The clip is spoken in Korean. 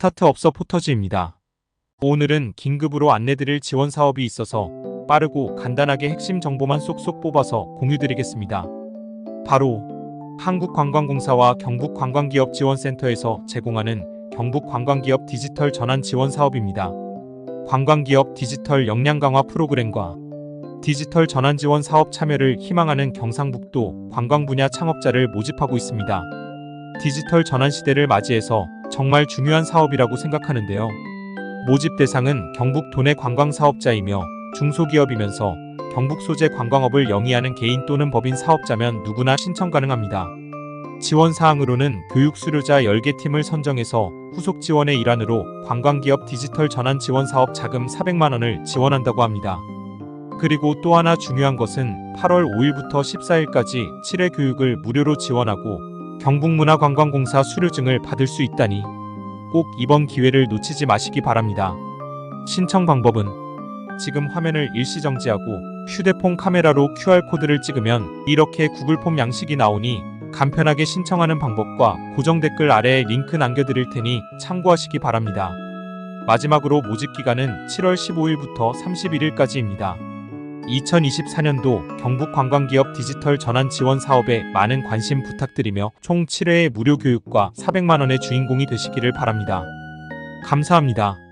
스타트업서 포터즈입니다. 오늘은 긴급으로 안내드릴 지원 사업이 있어서 빠르고 간단하게 핵심 정보만 쏙쏙 뽑아서 공유드리겠습니다. 바로 한국관광공사와 경북관광기업지원센터에서 제공하는 경북관광기업 디지털 전환 지원 사업입니다. 관광기업 디지털 역량 강화 프로그램과 디지털 전환 지원 사업 참여를 희망하는 경상북도 관광 분야 창업자를 모집하고 있습니다. 디지털 전환 시대를 맞이해서 정말 중요한 사업이라고 생각하는데요. 모집 대상은 경북 도내 관광 사업자이며 중소기업이면서 경북 소재 관광업을 영위하는 개인 또는 법인 사업자면 누구나 신청 가능합니다. 지원 사항으로는 교육 수료자 10개 팀을 선정해서 후속 지원의 일환으로 관광기업 디지털 전환 지원 사업 자금 400만 원을 지원한다고 합니다. 그리고 또 하나 중요한 것은 8월 5일부터 14일까지 7회 교육을 무료로 지원하고 경북문화관광공사 수료증을 받을 수 있다니 꼭 이번 기회를 놓치지 마시기 바랍니다. 신청 방법은 지금 화면을 일시 정지하고 휴대폰 카메라로 QR코드를 찍으면 이렇게 구글 폼 양식이 나오니 간편하게 신청하는 방법과 고정 댓글 아래에 링크 남겨드릴 테니 참고하시기 바랍니다. 마지막으로 모집 기간은 7월 15일부터 31일까지입니다. 2024년도 경북 관광기업 디지털 전환 지원 사업에 많은 관심 부탁드리며 총 7회의 무료 교육과 400만원의 주인공이 되시기를 바랍니다. 감사합니다.